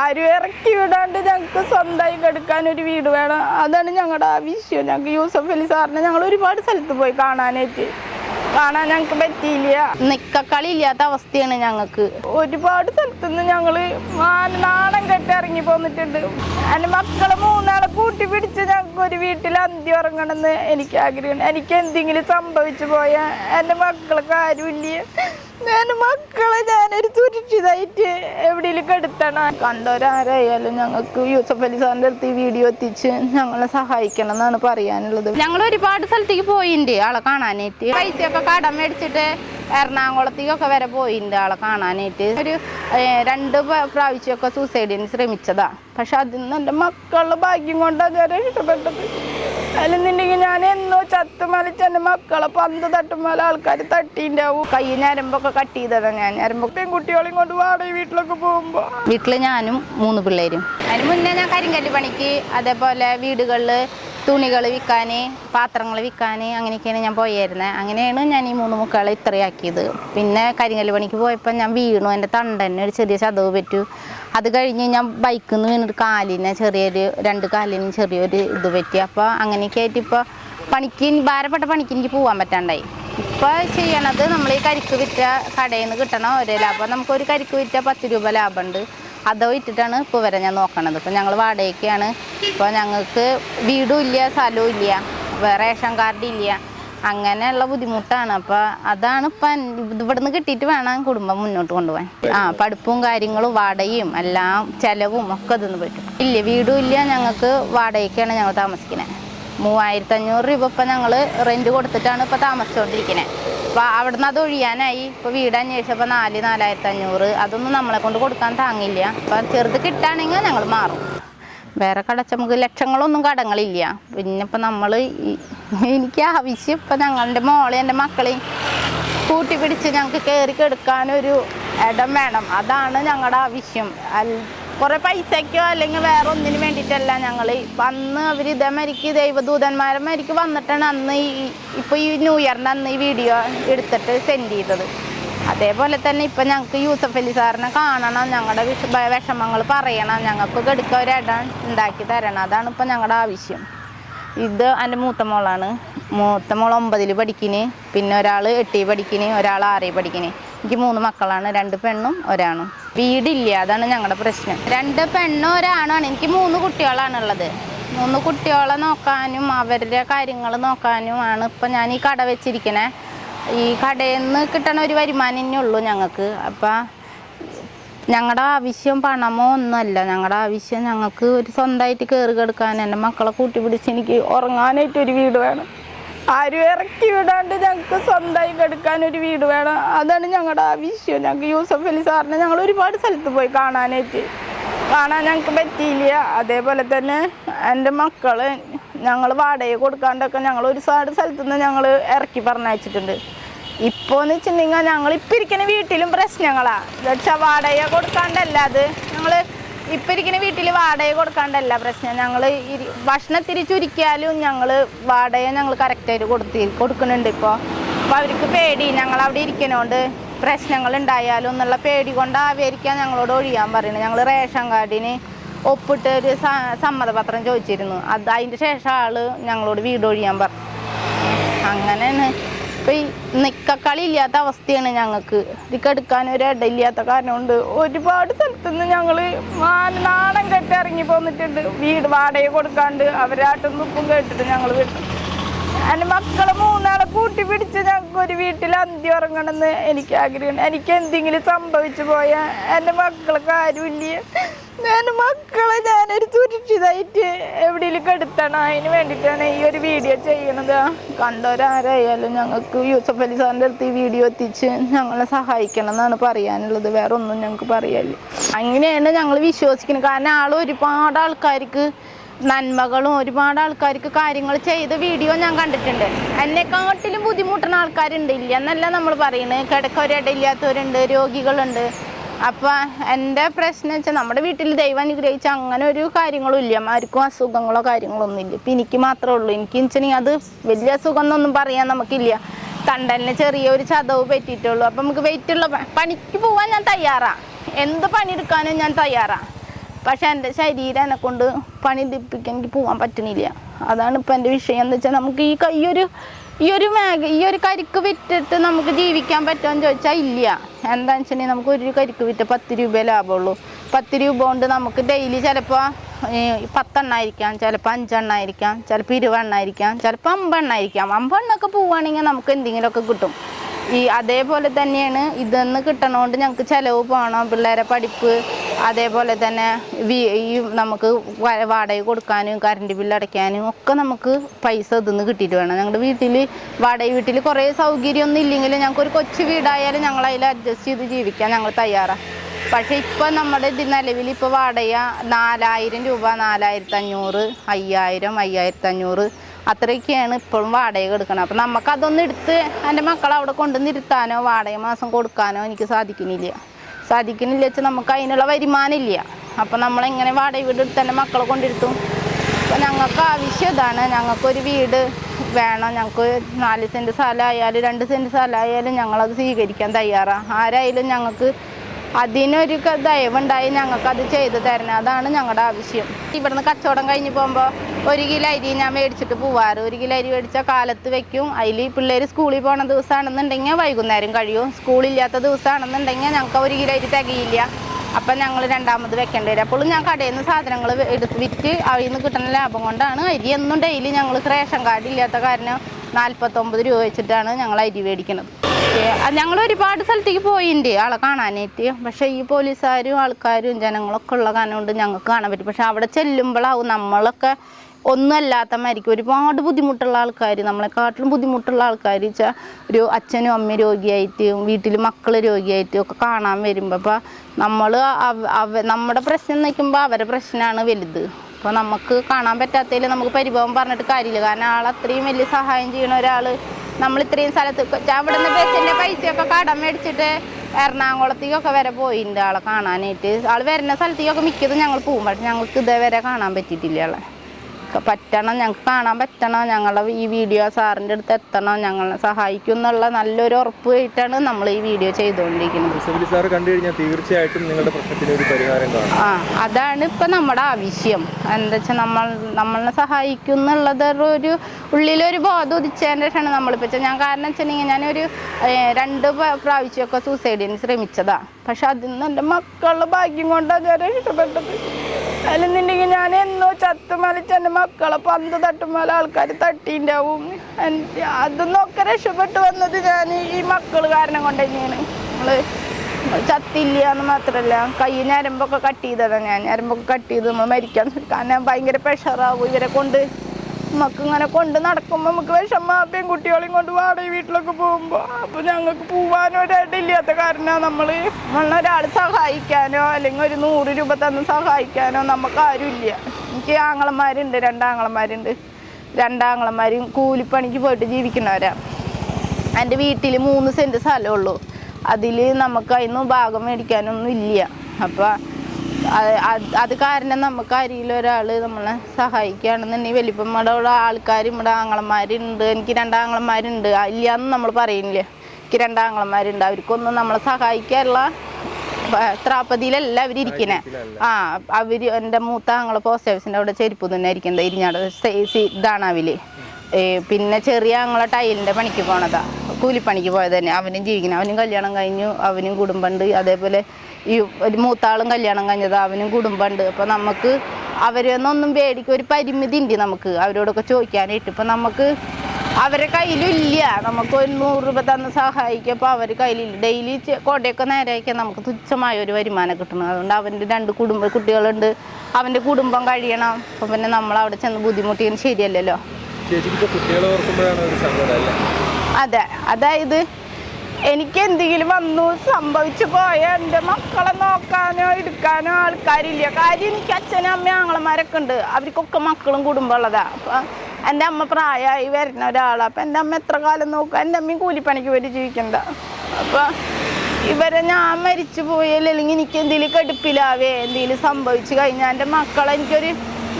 ആരും ഇറക്കി വിടാണ്ട് ഞങ്ങൾക്ക് സ്വന്തമായി കെടുക്കാൻ ഒരു വീട് വേണം? അതാണ് ഞങ്ങളുടെ ആവശ്യം ഞങ്ങൾക്ക് യൂസഫ് അലി സാറിനെ ഞങ്ങൾ ഒരുപാട് സ്ഥലത്ത് പോയി കാണാനായിട്ട്. കാണാൻ ഞങ്ങൾക്ക് പറ്റിയില്ല. നിക്കക്കളി ഇല്ലാത്ത അവസ്ഥയാണ് ഞങ്ങൾക്ക് ഒരുപാട് സ്ഥലത്തുനിന്ന് ഞങ്ങൾ നാണം കെട്ടി ഇറങ്ങി പോന്നിട്ടുണ്ട്. എന്റെ മക്കളെ മൂന്നാളെ കൂട്ടി പിടിച്ച് ഞങ്ങൾക്ക് ഒരു വീട്ടിൽ അന്തി ഉറങ്ങണമെന്ന് എനിക്ക് ആഗ്രഹമുണ്ട്. എനിക്ക് എന്തെങ്കിലും സംഭവിച്ചു പോയാൽ എന്റെ മക്കൾക്ക് ആരുമില്ല. എന്റെ മക്കളെ ഞാനൊരു സുരക്ഷിതമായിട്ട് എവിടെയെങ്കിലും കെടുത്തണം. കണ്ടവരാരായാലും ഞങ്ങൾക്ക് യൂസഫ് അലി സാറിന്റെ അടുത്ത് ഈ വീഡിയോ എത്തിച്ച് ഞങ്ങളെ സഹായിക്കണം എന്നാണ് പറയാനുള്ളത്. ഞങ്ങൾ ഒരുപാട് സ്ഥലത്തേക്ക് പോയിട്ടുണ്ട് ആളെ കാണാനായിട്ട്. പൈസയൊക്കെ കടം മേടിച്ചിട്ട് എറണാകുളത്തേക്കൊക്കെ വരെ പോയിട്ടുണ്ട് ആളെ കാണാനായിട്ട്. ഒരു രണ്ട് പ്രാവശ്യമൊക്കെ സൂസൈഡിന് ശ്രമിച്ചതാ. പക്ഷെ അതിൽ നിന്ന് എന്റെ മക്കളുടെ ഭാഗ്യം കൊണ്ടാണ് ഞാൻ രക്ഷപ്പെട്ടത്. അല്ലെന്നുണ്ടെങ്കിൽ ഞാൻ എന്നോ ചത്ത് മലിച്ച് എന്റെ മക്കളെ പന്ത് തട്ടുമ്പോൾ ആൾക്കാർ തട്ടിണ്ടാവും കൈ ഞരമ്പൊക്കെ കട്ട് ചെയ്തതാണ് ഞാൻ. ഞരമ്പ് പെൺകുട്ടികളെയും കൊണ്ട് വാടക വീട്ടിലൊക്കെ പോകുമ്പോൾ വീട്ടിൽ ഞാനും മൂന്ന് പിള്ളേരും. അതിന് മുന്നേ ഞാൻ കരിങ്കല്ല് പണിക്ക് അതേപോലെ വീടുകളിൽ തുണികൾ വിൽക്കാൻ പാത്രങ്ങൾ വിൽക്കാൻ അങ്ങനെയൊക്കെയാണ് ഞാൻ പോയായിരുന്നത് അങ്ങനെയാണ് ഞാൻ ഈ മൂന്ന് മുക്കളെ ഇത്രയാക്കിയത്. പിന്നെ കരിങ്കല്ല് പണിക്ക് പോയപ്പോൾ ഞാൻ വീണു. എന്റെ തണ്ടന്നെ ഒരു ചെറിയ ചതവ് പറ്റു. അത് കഴിഞ്ഞ് ഞാൻ ബൈക്കിൽ നിന്ന് വീണിട്ട് കാലിന് ചെറിയൊരു രണ്ട് കാലിന് ചെറിയൊരു ഇത് പറ്റി. അപ്പോൾ അങ്ങനെയൊക്കെ ആയിട്ട് ഇപ്പോൾ പണിക്ക് ഭാരപ്പെട്ട പണിക്ക് എനിക്ക് പോകാൻ പറ്റാണ്ടായി. ഇപ്പോൾ ചെയ്യണത് നമ്മൾ ഈ കരിക്ക് വിറ്റ കടയിൽ നിന്ന് കിട്ടണ ഒരു ലാഭം. നമുക്കൊരു കരിക്ക് വിറ്റ പത്ത് രൂപ ലാഭമുണ്ട് അത് ഇട്ടിട്ടാണ് ഇപ്പോൾ വരെ ഞാൻ നോക്കണത്. ഇപ്പോൾ ഞങ്ങൾ വാടകയ്ക്കാണ്. ഇപ്പോൾ ഞങ്ങൾക്ക് വീടും ഇല്ല സ്ഥലവും ഇല്ല റേഷൻ കാർഡ് ഇല്ല. അങ്ങനെയുള്ള ബുദ്ധിമുട്ടാണ്. അപ്പോൾ അതാണ് ഇപ്പം ഇവിടുന്ന് കിട്ടിയിട്ട് വേണം കുടുംബം മുന്നോട്ട് കൊണ്ടുപോകാൻ. ആ പഠിപ്പും കാര്യങ്ങളും വാടകയും എല്ലാം ചിലവും ഒക്കെ ഇതൊന്ന് പറ്റും ഇല്ല വീടും ഇല്ല. ഞങ്ങൾക്ക് വാടകയ്ക്കാണ് ഞങ്ങൾ താമസിക്കുന്നത് മൂവായിരത്തി അഞ്ഞൂറ് രൂപ ഇപ്പം ഞങ്ങൾ റെന്റ് കൊടുത്തിട്ടാണ് ഇപ്പോൾ താമസിച്ചുകൊണ്ടിരിക്കുന്നത് അപ്പോൾ അവിടുന്ന് അത് ഒഴിയാനായി. ഇപ്പോൾ വീട് അന്വേഷിച്ചപ്പോൾ നാല് നാലായിരത്തി അഞ്ഞൂറ് അതൊന്നും നമ്മളെ കൊണ്ട് കൊടുക്കാൻ താങ്ങില്ല. അപ്പോൾ ചെറുത് കിട്ടുകയാണെങ്കിൽ ഞങ്ങൾ മാറും. വേറെ കടച്ച നമുക്ക് ലക്ഷങ്ങളൊന്നും കടങ്ങളില്ല. പിന്നെ ഇപ്പം നമ്മൾ എനിക്ക് ആവശ്യം ഇപ്പം ഞങ്ങളുടെ മോളെ എന്റെ മക്കളെയും കൂട്ടി പിടിച്ച് ഞങ്ങൾക്ക് കയറി കെടുക്കാനൊരു ഇടം വേണം. അതാണ് ഞങ്ങളുടെ ആവശ്യം. അൽ കുറേ പൈസയ്ക്കോ അല്ലെങ്കിൽ വേറെ ഒന്നിനു വേണ്ടിയിട്ടല്ല ഞങ്ങൾ അന്ന് അവർ ദൈവദൂതന്മാരെ മരിക്ക് വന്നിട്ടാണ് അന്ന് ഈ ഇപ്പോൾ ഈ ന്യൂ ഇയറിന്റെ അന്ന് ഈ വീഡിയോ എടുത്തിട്ട് സെൻഡ് ചെയ്തത്. അതേപോലെ തന്നെ ഇപ്പം ഞങ്ങൾക്ക് യൂസഫ് അലി സാറിനെ കാണണം ഞങ്ങളുടെ വിഷ വിഷമങ്ങൾ പറയണം ഞങ്ങൾക്ക് കെടുക്ക ഒരു ഇടം ഉണ്ടാക്കി തരണം. അതാണ് ഇപ്പം ഞങ്ങളുടെ ആവശ്യം. ഇത് എന്റെ മൂത്ത മോളാണ്. മൂത്ത മോൾ ഒമ്പതിൽ പഠിക്കിന് പിന്നെ ഒരാൾ എട്ടിൽ പഠിക്കിന് ഒരാൾ ആറിൽ പഠിക്കിന് എനിക്ക് മൂന്ന് മക്കളാണ് രണ്ട് പെണ്ണും ഒരാണും. വീടില്ല അതാണ് ഞങ്ങളുടെ പ്രശ്നം. രണ്ട് പെണ്ണും ഒരാണാണ് എനിക്ക് മൂന്ന് കുട്ടികളാണുള്ളത്. മൂന്ന് കുട്ടികളെ നോക്കാനും അവരുടെ കാര്യങ്ങൾ നോക്കാനും ആണ് ഇപ്പം ഞാൻ ഈ കട വെച്ചിരിക്കണേ. ഈ കടയിൽ നിന്ന് കിട്ടണ ഒരു വരുമാനം തന്നെ ഉള്ളൂ ഞങ്ങൾക്ക് അപ്പം ഞങ്ങളുടെ ആവശ്യം പണമോ ഒന്നുമല്ല. ഞങ്ങളുടെ ആവശ്യം ഞങ്ങൾക്ക് ഒരു സ്വന്തമായിട്ട് കയറി കിടക്കാൻ എന്റെ മക്കളെ കൂട്ടി പിടിച്ച് എനിക്ക് ഉറങ്ങാനായിട്ട് ഒരു വീട് വേണം. ആരും ഇറക്കി വിടാണ്ട് ഞങ്ങൾക്ക് സ്വന്തമായി കെടുക്കാൻ ഒരു വീട് വേണം. അതാണ് ഞങ്ങളുടെ ആവശ്യം ഞങ്ങൾക്ക് യൂസഫ് അലി സാറിനെ ഞങ്ങൾ ഒരുപാട് സ്ഥലത്ത് പോയി കാണാനായിട്ട്. കാണാൻ ഞങ്ങൾക്ക് പറ്റിയില്ല. അതേപോലെ തന്നെ എന്റെ മക്കൾ ഞങ്ങൾ വാടക കൊടുക്കാണ്ടൊക്കെ ഞങ്ങൾ ഒരുപാട് സ്ഥലത്തു നിന്ന് ഞങ്ങൾ ഇറക്കി പറഞ്ഞയച്ചിട്ടുണ്ട്. ഇപ്പോൾ എന്ന് വെച്ചിട്ടുണ്ടെങ്കിൽ ഞങ്ങൾ ഇപ്പം ഇരിക്കുന്ന വീട്ടിലും പ്രശ്നങ്ങളാ. വെച്ചാൽ വാടക കൊടുക്കാണ്ടല്ല അത്. ഞങ്ങൾ ഇപ്പം ഇരിക്കുന്ന വീട്ടിൽ വാടക കൊടുക്കാണ്ടല്ല പ്രശ്നം. ഞങ്ങൾ ഭക്ഷണത്തിരി ചുരുക്കിയാലും ഞങ്ങൾ വാടക ഞങ്ങൾ കറക്റ്റായിട്ട് കൊടുത്തി കൊടുക്കുന്നുണ്ട് ഇപ്പോൾ അപ്പോൾ അവർക്ക് പേടി ഞങ്ങൾ അവിടെ ഇരിക്കുന്നോണ്ട് പ്രശ്നങ്ങൾ ഉണ്ടായാലും എന്നുള്ള പേടി കൊണ്ട് ആവേരിക്കാൻ ഞങ്ങളോട് ഒഴിയാൻ പറയുന്നത് ഞങ്ങൾ റേഷൻ കാർഡിന് ഒപ്പിട്ട് ഒരു സമ്മതപത്രം ചോദിച്ചിരുന്നു. അത് അതിന്റെ ശേഷം ആൾ ഞങ്ങളോട് വീട് ഒഴിയാൻ പറഞ്ഞു. അങ്ങനെയാണ്. ഇപ്പൊ ഈ നിക്കക്കളി ഇല്ലാത്ത അവസ്ഥയാണ് ഞങ്ങൾക്ക്. ഇതിക്ക് എടുക്കാൻ ഒരു ഇടയില്ലാത്ത കാരണം കൊണ്ട് ഒരുപാട് സ്ഥലത്തുനിന്ന് ഞങ്ങൾ നാണം കെട്ടിറങ്ങി പോന്നിട്ടുണ്ട്. വീട് വാടക കൊടുക്കാണ്ട് അവരാട്ടും തുപ്പും കേട്ടിട്ട് ഞങ്ങൾ വിട്ടു. എന്റെ മക്കളെ മൂന്നാളെ കൂട്ടി പിടിച്ച് ഞങ്ങൾക്ക് ഒരു വീട്ടിൽ അന്തി ഉറങ്ങണമെന്ന് എനിക്ക് ആഗ്രഹം എനിക്ക് എന്തെങ്കിലും സംഭവിച്ചു പോയാൽ എന്റെ മക്കൾക്ക് ആരുമില്ല എന്റെ മക്കളെ ഞാനൊരു സുരക്ഷിതമായിട്ട് എവിടെയെങ്കിലും കെടുത്തണം. അതിന് വേണ്ടിയിട്ടാണ് ഈ ഒരു വീഡിയോ ചെയ്യണത് കണ്ടവരാരായാലും ഞങ്ങൾക്ക് യൂസഫ് അലി സാറിന്റെ അടുത്ത് ഈ വീഡിയോ എത്തിച്ച് ഞങ്ങളെ സഹായിക്കണം എന്നാണ് പറയാനുള്ളത്. വേറെ ഒന്നും ഞങ്ങൾക്ക് പറയാനില്ല. അങ്ങനെയാണ് ഞങ്ങൾ വിശ്വസിക്കുന്നത്. കാരണം ആൾ ഒരുപാട് ആൾക്കാർക്ക് നന്മകളും ഒരുപാട് ആൾക്കാർക്ക് കാര്യങ്ങൾ ചെയ്ത വീഡിയോ ഞാൻ കണ്ടിട്ടുണ്ട്. എന്നെക്കാട്ടിലും ബുദ്ധിമുട്ടുന്ന ആൾക്കാരുണ്ട്. ഇല്ല എന്നല്ല നമ്മൾ പറയുന്നത് കിടക്കൊരിടയില്ലാത്തവരുണ്ട് രോഗികളുണ്ട്. അപ്പം എന്റെ പ്രശ്നം വെച്ചാൽ നമ്മുടെ വീട്ടിൽ ദൈവം അനുഗ്രഹിച്ച അങ്ങനെ ഒരു കാര്യങ്ങളും ഇല്ല. ആർക്കും അസുഖങ്ങളോ കാര്യങ്ങളോ ഒന്നും ഇല്ല. ഇപ്പം എനിക്ക് മാത്രമേ ഉള്ളൂ. എനിക്ക് വെച്ചിട്ടുണ്ടെങ്കിൽ അത് വലിയ അസുഖം എന്നൊന്നും പറയാൻ നമുക്കില്ല. തണ്ടലിന് ചെറിയൊരു ചതവ് പറ്റിയിട്ടുള്ളൂ അപ്പം നമുക്ക് വെയിറ്റുള്ള ഉള്ള പണിക്ക് പോകാൻ ഞാൻ തയ്യാറാണ് എന്ത് പണിയെടുക്കാനും ഞാൻ തയ്യാറാണ് പക്ഷെ എന്റെ ശരീരം എന്നെ കൊണ്ട് പണി എടുപ്പിക്കാൻ എനിക്ക് പോകാൻ പറ്റുന്നില്ല അതാണ് ഇപ്പം എന്റെ വിഷയം. എന്ന് വെച്ചാൽ നമുക്ക് ഈ കൈയൊരു ഈ ഒരു മേഖ ഈ ഒരു കരിക്ക് വിറ്റിട്ട് നമുക്ക് ജീവിക്കാൻ പറ്റുമെന്ന് ചോദിച്ചാൽ ഇല്ല. എന്താണെന്ന് വെച്ചിട്ടുണ്ടെങ്കിൽ നമുക്ക് ഒരു കരിക്ക് വിറ്റ് പത്ത് രൂപ ലാഭമുള്ളൂ. പത്ത് രൂപ കൊണ്ട് നമുക്ക് ഡെയിലി ചിലപ്പോൾ പത്തെണ്ണായിരിക്കാം ചിലപ്പോൾ അഞ്ചെണ്ണായിരിക്കാം ചിലപ്പോൾ ഇരുപെണ്ണായിരിക്കാം ചിലപ്പോൾ അമ്പെണ്ണായിരിക്കാം അമ്പെണ്ണൊക്കെ പോവുകയാണെങ്കിൽ നമുക്ക് എന്തെങ്കിലുമൊക്കെ കിട്ടും. ഈ അതേപോലെ തന്നെയാണ് ഇതെന്ന് കിട്ടണോണ്ട് ഞങ്ങൾക്ക് ചിലവ് പോകണം പിള്ളേരെ പഠിപ്പ് അതേപോലെ തന്നെ ഈ നമുക്ക് വാടക കൊടുക്കാനും കറണ്ട് ബില്ല് അടയ്ക്കാനും ഒക്കെ നമുക്ക് പൈസ ഇതിന്ന് കിട്ടിയിട്ട് വേണം. ഞങ്ങളുടെ വീട്ടിൽ വാടക വീട്ടിൽ കുറേ സൗകര്യമൊന്നും ഇല്ലെങ്കിലും ഞങ്ങൾക്ക് ഒരു കൊച്ചു വീടായാലും ഞങ്ങൾ അതിൽ അഡ്ജസ്റ്റ് ചെയ്ത് ജീവിക്കാൻ ഞങ്ങൾ തയ്യാറാണ് പക്ഷേ ഇപ്പോൾ നമ്മുടെ ഇത് നിലവിൽ ഇപ്പോൾ വാടക നാലായിരം രൂപ നാലായിരത്തി അഞ്ഞൂറ് അയ്യായിരം അയ്യായിരത്തി അഞ്ഞൂറ് അത്രയൊക്കെയാണ് ഇപ്പോഴും വാടക എടുക്കണം. അപ്പം നമുക്ക് അതൊന്നും എടുത്ത് എന്റെ മക്കളെ അവിടെ കൊണ്ടുവന്നിരുത്താനോ വാടക മാസം കൊടുക്കാനോ എനിക്ക് സാധിക്കുന്നില്ല സാധിക്കുന്നില്ല വെച്ചാൽ നമുക്ക് അതിനുള്ള വരുമാനം ഇല്ല അപ്പം നമ്മളെങ്ങനെ വാടക വീട് എടുത്ത് എന്റെ മക്കളെ കൊണ്ടിരുത്തും? അപ്പം ഞങ്ങൾക്ക് ആവശ്യം ഇതാണ്. ഞങ്ങൾക്കൊരു വീട് വേണം. ഞങ്ങൾക്ക് നാല് സെന്റ് സ്ഥലമായാലും രണ്ട് സെന്റ് സ്ഥലമായാലും ഞങ്ങളത് സ്വീകരിക്കാൻ തയ്യാറാണ് ആരായാലും ഞങ്ങൾക്ക് അതിനൊരു ദയവുണ്ടായി അത് ചെയ്തു തരണം. അതാണ് ഞങ്ങളുടെ ആവശ്യം. ഇവിടുന്ന് കച്ചവടം കഴിഞ്ഞ് പോകുമ്പോൾ ഒരു കിലോ അരി ഞാൻ മേടിച്ചിട്ട് പോവാറ്. ഒരു കിലോ അരി മേടിച്ചാൽ കാലത്ത് വെക്കും. അതിൽ പിള്ളേർ സ്കൂളിൽ പോണ ദിവസമാണെന്നുണ്ടെങ്കിൽ വൈകുന്നേരം കഴിയും. സ്കൂളില്ലാത്ത ദിവസമാണെന്നുണ്ടെങ്കിൽ ഞങ്ങൾക്ക് ഒരു കിലോ അരി തികയില്ല. അപ്പം ഞങ്ങൾ രണ്ടാമത് വെക്കേണ്ടി വരും. അപ്പോൾ ഞാൻ കടയിൽ നിന്ന് സാധനങ്ങൾ എടുത്ത് വിറ്റ് അതിൽ നിന്ന് കിട്ടുന്ന ലാഭം കൊണ്ടാണ് അരി എന്നും ഡെയിലി ഞങ്ങൾ റേഷൻ കാർഡ് ഇല്ലാത്ത കാരണം നാൽപ്പത്തൊമ്പത് രൂപ വെച്ചിട്ടാണ് ഞങ്ങൾ അരി മേടിക്കുന്നത് ഞങ്ങൾ ഒരുപാട് സ്ഥലത്തേക്ക് പോയിട്ടുണ്ട് ആളെ കാണാനായിട്ട്. പക്ഷേ ഈ പോലീസുകാരും ആൾക്കാരും ജനങ്ങളൊക്കെ ഉള്ള കാരണം കൊണ്ട് ഞങ്ങൾക്ക് കാണാൻ പറ്റും. പക്ഷെ അവിടെ ചെല്ലുമ്പോഴാവും നമ്മളൊക്കെ ഒന്നും അല്ലാത്ത മാതിരിക്കും ഒരുപാട് ബുദ്ധിമുട്ടുള്ള ആൾക്കാർ നമ്മളെക്കാട്ടിലും ബുദ്ധിമുട്ടുള്ള ആൾക്കാർ വെച്ചാൽ ഒരു അച്ഛനും അമ്മയും രോഗിയായിട്ടും വീട്ടിൽ മക്കൾ രോഗിയായിട്ടും ഒക്കെ കാണാൻ വരുമ്പോൾ അപ്പോൾ നമ്മൾ നമ്മുടെ പ്രശ്നം നിൽക്കുമ്പോൾ അവരുടെ പ്രശ്നമാണ് വലുത്. അപ്പോൾ നമുക്ക് കാണാൻ പറ്റാത്തതിൽ നമുക്ക് പരിഭവം പറഞ്ഞിട്ട് കാര്യമില്ല. കാരണം ആൾ അത്രയും വലിയ സഹായം ചെയ്യണ ഒരാൾ നമ്മൾ ഇത്രയും സ്ഥലത്ത് അവിടെ നിന്ന് ബസ്സിന്റെ പൈസയൊക്കെ കടം മേടിച്ചിട്ട് എറണാകുളത്തേക്കൊക്കെ വരെ പോയിട്ടുണ്ട് ആളെ കാണാനായിട്ട്. ആൾ വരുന്ന സ്ഥലത്തേക്കൊക്കെ മിക്കതും ഞങ്ങൾ പോകും. പക്ഷെ ഞങ്ങൾക്ക് ഇതേവരെ കാണാൻ പറ്റിയിട്ടില്ല ആളെ. പറ്റണം ഞങ്ങൾക്ക് കാണാൻ പറ്റണം ഞങ്ങളെ ഈ വീഡിയോ സാറിന്റെ അടുത്ത് എത്തണം ഞങ്ങളെ സഹായിക്കും എന്നുള്ള നല്ലൊരു ഉറപ്പ് ആയിട്ടാണ് നമ്മൾ ഈ വീഡിയോ ചെയ്തുകൊണ്ടിരിക്കുന്നത്. കണ്ടു കഴിഞ്ഞാൽ തീർച്ചയായിട്ടും നിങ്ങളുടെ പ്രശ്നത്തിന് ഒരു പരിഹാരം ആ അതാണ് ഇപ്പം നമ്മുടെ ആവശ്യം. എന്താ വെച്ചാൽ നമ്മൾ നമ്മളെ സഹായിക്കും എന്നുള്ളത് ഒരു ഉള്ളിലൊരു ബോധം ഉദിച്ചതിന്റെ ശേഷമാണ് നമ്മളിപ്പോൾ വെച്ചാൽ ഞാൻ കാരണം വെച്ചിട്ടുണ്ടെങ്കിൽ ഞാനൊരു രണ്ട് പ്രാവശ്യമൊക്കെ സൂസൈഡിന് ശ്രമിച്ചതാണ് പക്ഷെ അതിൽ നിന്ന് എന്റെ മക്കളുടെ ഭാഗ്യം കൊണ്ടാണ് ഞാൻ രക്ഷപ്പെട്ടത് അല്ലെന്നുണ്ടെങ്കിൽ ഞാൻ എന്നോ ചത്ത് മലിച്ച് എന്റെ മക്കളെ പന്ത് തട്ടുമ്പോൾ ആൾക്കാർ തട്ടിണ്ടാവും അതൊന്നൊക്കെ രക്ഷപ്പെട്ടു വന്നത് ഞാൻ ഈ മക്കൾ കാരണം കൊണ്ട് തന്നെയാണ് നമ്മൾ ചത്തില്ല എന്ന് മാത്രമല്ല കൈ ഞരമ്പൊക്കെ കട്ട് ചെയ്തതാണ് ഞാൻ. ഞരമ്പൊക്കെ കട്ട് ചെയ്ത് നമ്മൾ മരിക്കാൻ കാരണം ഭയങ്കര പ്രഷറാവും ഇവരെ കൊണ്ട് നമുക്ക് ഇങ്ങനെ കൊണ്ട് നടക്കുമ്പോൾ നമുക്ക് വിഷമ. പെൺകുട്ടികളെയും കൊണ്ട് വാടക വീട്ടിലൊക്കെ പോകുമ്പോൾ അപ്പോൾ ഞങ്ങൾക്ക് പോവാനോ ഒരിടയില്ലാത്ത കാരണം നമ്മൾ നമ്മളൊരാൾ സഹായിക്കാനോ അല്ലെങ്കിൽ ഒരു നൂറ് രൂപ തന്ന് സഹായിക്കാനോ നമുക്ക് ആരുമില്ല. എനിക്ക് ആങ്ങളന്മാരുണ്ട് രണ്ടാങ്ങളന്മാരുണ്ട് രണ്ടാങ്ങളന്മാരും കൂലിപ്പണിക്ക് പോയിട്ട് ജീവിക്കുന്നവരാ. എന്റെ വീട്ടിൽ മൂന്ന് സെന്റ് സ്ഥലമുള്ളൂ അതിൽ നമുക്ക് അതിന് ഭാഗം മേടിക്കാനൊന്നും ഇല്ല. അപ്പോൾ അത് കാരണം നമുക്ക് അരിയിൽ ഒരാൾ നമ്മളെ സഹായിക്കുകയാണെന്നുണ്ടെങ്കിൽ വലിയപ്പമ്മയുടെ ഉള്ള ആൾക്കാർ ഇവിടെ ആങ്ങളന്മാരുണ്ട്. എനിക്ക് രണ്ടാങ്ങളന്മാരുണ്ട് ഇല്ലയെന്ന് നമ്മൾ പറയുന്നില്ല എനിക്ക് രണ്ടാങ്ങളന്മാരുണ്ട് അവർക്കൊന്നും നമ്മളെ സഹായിക്കാനുള്ള ത്രാപ്പതിയിലല്ല അവരിയ്ക്കണേ ആ അവർ എന്റെ മൂത്ത ആങ്ങളെ പോസ്റ്റ് ഓഫീസിന്റെ അവിടെ ചെരുപ്പ് തന്നെ ഇരിക്കുന്നത് ഇരിഞ്ഞാട് ഇതാണ് പിന്നെ ചെറിയ ആങ്ങളെ ടൈലിന്റെ പണിക്ക് പോണതാ. കൂലിപ്പണിക്ക് പോയത് തന്നെ അവനും ജീവിക്കണം. അവനും കല്യാണം കഴിഞ്ഞു. അവനും കുടുംബമുണ്ട് അതേപോലെ ഈ ഒരു മൂത്താളും കല്യാണം കഴിഞ്ഞത് അവനും കുടുംബമുണ്ട്. അപ്പോൾ നമുക്ക് അവരെന്നൊന്നും പേടിക്കും ഒരു പരിമിതി ഉണ്ട് നമുക്ക്? അവരോടൊക്കെ ചോദിക്കാനായിട്ട്. ഇപ്പം നമുക്ക് അവരെ കയ്യിലില്ല നമുക്ക് ഒരു നൂറ് രൂപ തന്ന് സഹായിക്കുക അപ്പോൾ അവർ കയ്യിലില്ല. ഡെയിലി കൊടയൊക്കെ നേരെയൊക്കെ നമുക്ക് തുച്ഛമായ ഒരു വരുമാനം കിട്ടണം. അതുകൊണ്ട് അവന്റെ രണ്ട് കുടുംബ കുട്ടികളുണ്ട്. അവന്റെ കുടുംബം കഴിയണം. അപ്പം പിന്നെ നമ്മൾ അവിടെ ചെന്ന് ബുദ്ധിമുട്ടിയത് ശരിയല്ലല്ലോ. അതെ. അതായത് എനിക്ക് എന്തെങ്കിലും വന്നു സംഭവിച്ചു പോയ എന്റെ മക്കളെ നോക്കാനോ എടുക്കാനോ ആൾക്കാരില്ല. കാര്യം എനിക്ക് അച്ഛനും അമ്മയും ആങ്ങളമാരൊക്കെ ഉണ്ട്. അവർക്കൊക്കെ മക്കളും കുടുംബം ഉള്ളതാ. അപ്പം എന്റെ അമ്മ പ്രായമായി വരുന്ന ഒരാളാണ് അപ്പം എന്റെ അമ്മ എത്ര കാലം നോക്കുക എന്റെ അമ്മയും കൂലിപ്പണിക്ക് വേണ്ടി ജീവിക്കണ്ട. അപ്പം ഇവരെ ഞാൻ മരിച്ചു പോയാൽ അല്ലെങ്കിൽ എനിക്ക് എന്തെങ്കിലും കടുപ്പിലാവേ എന്തെങ്കിലും സംഭവിച്ചു കഴിഞ്ഞാൽ എന്റെ മക്കളെ എനിക്കൊരു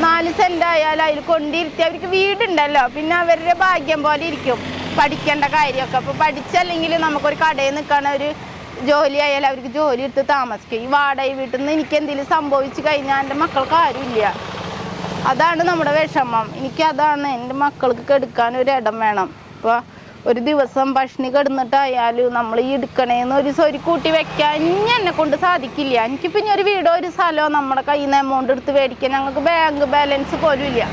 നാല് സെന്റ് ആയാലും അതിൽ കൊണ്ടിരുത്തി അവർക്ക് വീടുണ്ടല്ലോ. പിന്നെ അവരുടെ ഭാഗ്യം പോലെ ഇരിക്കും. പഠിക്കേണ്ട കാര്യമൊക്കെ. അപ്പോൾ പഠിച്ചല്ലെങ്കിൽ നമുക്കൊരു കടയിൽ നിൽക്കണ ഒരു ജോലി ആയാലും അവർക്ക് ജോലി എടുത്ത് താമസിക്കും. ഈ വാടക വീട്ടിൽ നിന്ന് എനിക്ക് എന്തെങ്കിലും സംഭവിച്ചു കഴിഞ്ഞാൽ എന്റെ മക്കൾക്ക് ആരുമില്ല അതാണ് നമ്മുടെ വിഷമം. എനിക്ക് അതാണ് എന്റെ മക്കൾക്ക് കെടുക്കാൻ ഒരു ഇടം വേണം. ഇപ്പോൾ ഒരു ദിവസം ഭക്ഷണി കിടന്നിട്ടായാലും നമ്മൾ ഈ എടുക്കണേന്ന് ഒരു സ്വരി കൂട്ടി വെക്കാൻ ഇനി എന്നെ കൊണ്ട് സാധിക്കില്ല. എനിക്കിപ്പോൾ ഇനി ഒരു വീടോ ഒരു സ്ഥലമോ നമ്മുടെ കയ്യിൽ നിന്ന് എമൗണ്ട് എടുത്ത് മേടിക്കാൻ ഞങ്ങൾക്ക് ബാങ്ക് ബാലൻസ് പോലും ഇല്ല.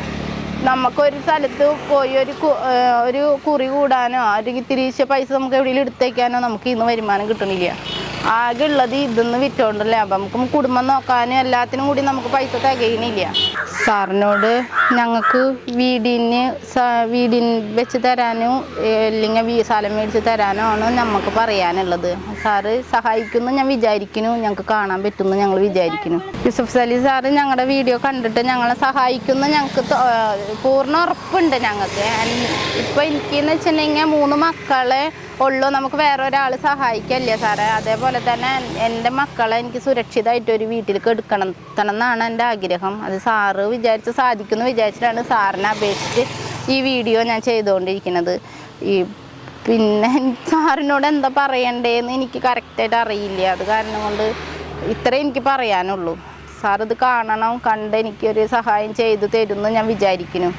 നമുക്കൊരു സ്ഥലത്ത് പോയി ഒരു ഒരു കുറി കൂടാനോ അല്ലെങ്കിൽ തിരിച്ച പൈസ നമുക്ക് എവിടെയെങ്കിലും എടുത്തേക്കാനോ നമുക്ക് ഇന്ന് വരുമാനം കിട്ടണില്ല ആകെ ഉള്ളത് ഇതെന്ന് വിറ്റോണ്ടല്ലേ? അപ്പം നമുക്ക് കുടുംബം നോക്കാനും എല്ലാത്തിനും കൂടി നമുക്ക് പൈസ തികയണില്ല സാറിനോട് ഞങ്ങൾക്ക് വീടിന് വീടിന് വെച്ച് തരാനും അല്ലെങ്കിൽ വീ സ്ഥലം മേടിച്ച് തരാനോ ആണ് നമുക്ക് പറയാനുള്ളത്. സാറ് സഹായിക്കുന്നു ഞാൻ വിചാരിക്കുന്നു. ഞങ്ങൾക്ക് കാണാൻ പറ്റുമെന്ന് ഞങ്ങൾ വിചാരിക്കുന്നു. യൂസഫ് സലി സാറ് ഞങ്ങളുടെ വീഡിയോ കണ്ടിട്ട് ഞങ്ങളെ സഹായിക്കുന്നു ഞങ്ങൾക്ക് പൂർണ ഉറപ്പുണ്ട് ഞങ്ങൾക്ക്. ഇപ്പോൾ എനിക്കെന്ന് വെച്ചിട്ടുണ്ടെങ്കിൽ മൂന്ന് മക്കളെ ഉള്ളൂ. നമുക്ക് വേറെ ഒരാൾ സഹായിക്കല്ലേ സാറേ? അതേപോലെ തന്നെ എന്റെ മക്കളെ എനിക്ക് സുരക്ഷിതമായിട്ട് ഒരു വീട്ടിലേക്ക് എടുക്കണം എന്നാണ് എന്റെ ആഗ്രഹം. അത് സാറ് വിചാരിച്ച് സാധിക്കുമെന്ന് വിചാരിച്ചിട്ടാണ് സാറിനെ അപേക്ഷിച്ച് ഈ വീഡിയോ ഞാൻ ചെയ്തുകൊണ്ടിരിക്കുന്നത്. ഈ പിന്നെ സാറിനോട് എന്താ പറയണ്ടേന്ന് എനിക്ക് കറക്റ്റായിട്ട് അറിയില്ല. അത് കാരണം കൊണ്ട് ഇത്രേ എനിക്ക് പറയാനുള്ളൂ. സാർ ഇത് കാണണം കണ്ട് എനിക്കൊരു സഹായം ചെയ്തു തരുമെന്ന് ഞാൻ വിചാരിക്കുന്നു.